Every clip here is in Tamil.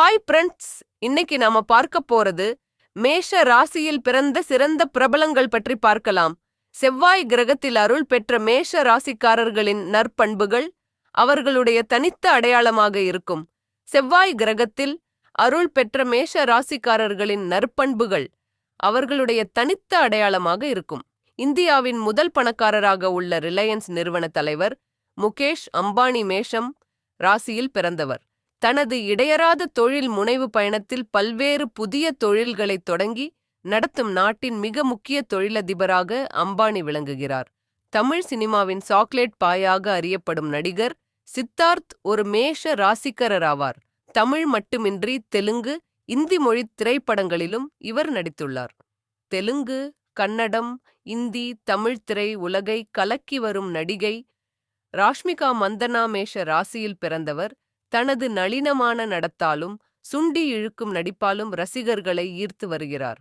ஹாய் ஃப்ரெண்ட்ஸ் இன்னைக்கு நாம பார்க்க போறது மேஷ ராசியில் பிறந்த சிறந்த பிரபலங்கள் பற்றி பார்க்கலாம். செவ்வாய் கிரகத்தில் அருள் பெற்ற மேஷ ராசிக்காரர்களின் நற்பண்புகள் அவர்களுடைய தனித்த அடையாளமாக இருக்கும். செவ்வாய் கிரகத்தில் அருள் பெற்ற மேஷ ராசிக்காரர்களின் நற்பண்புகள் அவர்களுடைய தனித்த அடையாளமாக இருக்கும். இந்தியாவின் முதல் பணக்காரராக உள்ள ரிலையன்ஸ் நிறுவன தலைவர் முகேஷ் அம்பானி மேஷம் ராசியில் பிறந்தவர். தனது இடையறாத தொழில் முனைவு பயணத்தில் பல்வேறு புதிய தொழில்களை தொடங்கி நடத்தும் நாட்டின் மிக முக்கிய தொழிலதிபராக அம்பானி விளங்குகிறார். தமிழ் சினிமாவின் சாக்லேட் பாயாக அறியப்படும் நடிகர் சித்தார்த் ஒரு மேஷ ராசிக்கரராவார் தமிழ் மட்டுமின்றி தெலுங்கு இந்தி மொழி திரைப்படங்களிலும் இவர் நடித்துள்ளார். தெலுங்கு கன்னடம் இந்தி தமிழ் திரை உலகை கலக்கி வரும் நடிகை ராஷ்மிகா மந்தனா மேஷ ராசியில் பிறந்தவர். தனது நளினமான நடத்தாலும் சுண்டி இழுக்கும் நடிப்பாலும் ரசிகர்களை ஈர்த்து வருகிறார்.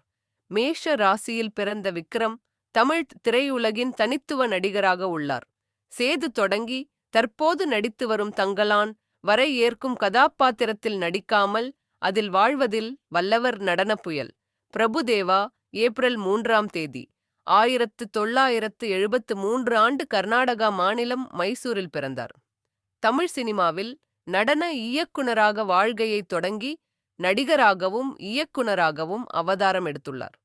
மேஷ ராசியில் பிறந்த விக்ரம் தமிழ் திரையுலகின் தனித்துவ நடிகராக உள்ளார். சேது தொடங்கி தற்போது நடித்து வரும் தங்களான் வரை ஏற்கும் கதாபாத்திரத்தில் நடிக்காமல் அதில் வாழ்வதில் வல்லவர் நடன புயல். பிரபுதேவா ஏப்ரல் மூன்றாம் தேதி ஆயிரத்து தொள்ளாயிரத்து எழுபத்து மூன்று ஆண்டு கர்நாடகா மாநிலம் மைசூரில் பிறந்தார். தமிழ் சினிமாவில் நடன இயக்குனராக வாழ்கையைத் தொடங்கி நடிகராகவும் இயக்குனராகவும் அவதாரம் எடுத்துள்ளார்.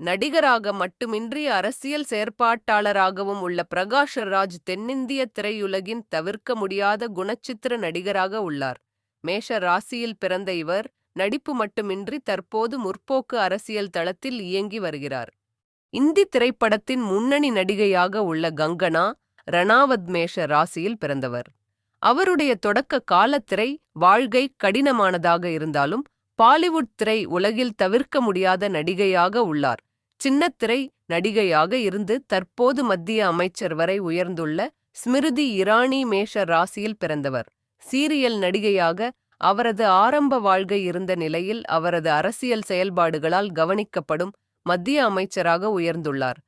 நடிகராக மட்டுமின்றி அரசியல் செயற்பாட்டாளராகவும் உள்ள பிரகாஷ் ராஜ் தென்னிந்திய திரையுலகின் தவிர்க்க முடியாத குணச்சித்திர நடிகராக உள்ளார். மேஷ ராசியில் பிறந்த இவர் நடிப்பு மட்டுமின்றி தற்போது முற்போக்கு அரசியல் தளத்தில் இயங்கி வருகிறார். இந்தி திரைப்படத்தின் முன்னணி நடிகையாக உள்ள கங்கனா ரணாவத் மேஷ ராசியில் பிறந்தவர். அவருடைய தொடக்க காலத்திரை வாழ்கை கடினமானதாக இருந்தாலும் பாலிவுட் திரை உலகில் தவிர்க்க முடியாத நடிகையாக உள்ளார். சின்னத்திரை நடிகையாக இருந்து தற்போது மத்திய அமைச்சர் வரை உயர்ந்துள்ள ஸ்மிருதி இராணி மேஷ ராசியில் பிறந்தவர். சீரியல் நடிகையாக அவரது ஆரம்ப வாழ்க்கை இருந்த நிலையில் அவரது அரசியல் செயல்பாடுகளால் கவனிக்கப்படும் மத்திய அமைச்சராக உயர்ந்துள்ளார்.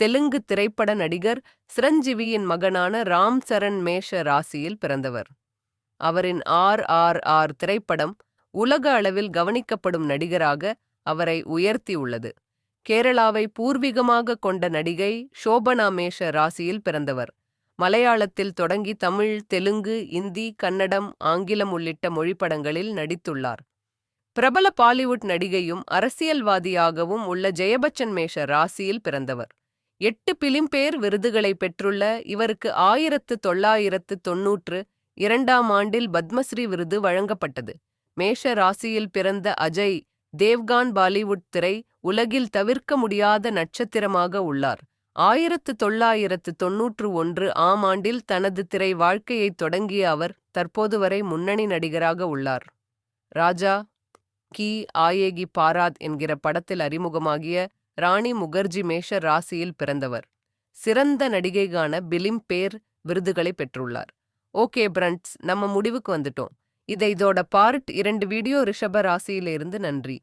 தெலுங்கு திரைப்பட நடிகர் சிரஞ்சீவியின் மகனான ராம் சரண் மேஷ ராசியில் பிறந்தவர். அவரின் ஆர் ஆர் ஆர் திரைப்படம் உலக அளவில் கவனிக்கப்படும் நடிகராக அவரை உயர்த்தியுள்ளது கேரளாவை பூர்வீகமாக கொண்ட நடிகை ஷோபனா மேஷ ராசியில் பிறந்தவர். மலையாளத்தில் தொடங்கி தமிழ் தெலுங்கு இந்தி கன்னடம் ஆங்கிலம் உள்ளிட்ட மொழிப்படங்களில் நடித்துள்ளார். பிரபல பாலிவுட் நடிகையும் அரசியல்வாதியாகவும் உள்ள ஜெயபச்சன் மேஷ ராசியில் பிறந்தவர். எட்டு பிலிம்பேர் விருதுகளை பெற்றுள்ள இவருக்கு ஆயிரத்து தொள்ளாயிரத்து தொன்னூற்று இரண்டாம் ஆண்டில் பத்மஸ்ரீ விருது வழங்கப்பட்டது. மேஷ ராசியில் பிறந்த அஜய் தேவ்கான் பாலிவுட் திரை உலகில் தவிர்க்க முடியாத நட்சத்திரமாக உள்ளார். ஆயிரத்து தொள்ளாயிரத்து தொன்னூற்று ஒன்று ஆம் ஆண்டில் தனது திரை வாழ்க்கையைத் தொடங்கிய அவர் தற்போது வரை முன்னணி நடிகராக உள்ளார். ராஜா கி. ஆயேகி பாராத் என்கிற படத்தில் அறிமுகமாகிய ராணி முகர்ஜி மேஷ ராசியில் பிறந்தவர். சிறந்த நடிகைக்கான பிலிம் பேர் விருதுகளை பெற்றுள்ளார். ஓகே பிரண்ட்ஸ் நம்ம முடிவுக்கு வந்துட்டோம். இதை இதோட பார்ட் இரண்டு வீடியோ ரிஷப ராசியிலிருந்து நன்றி.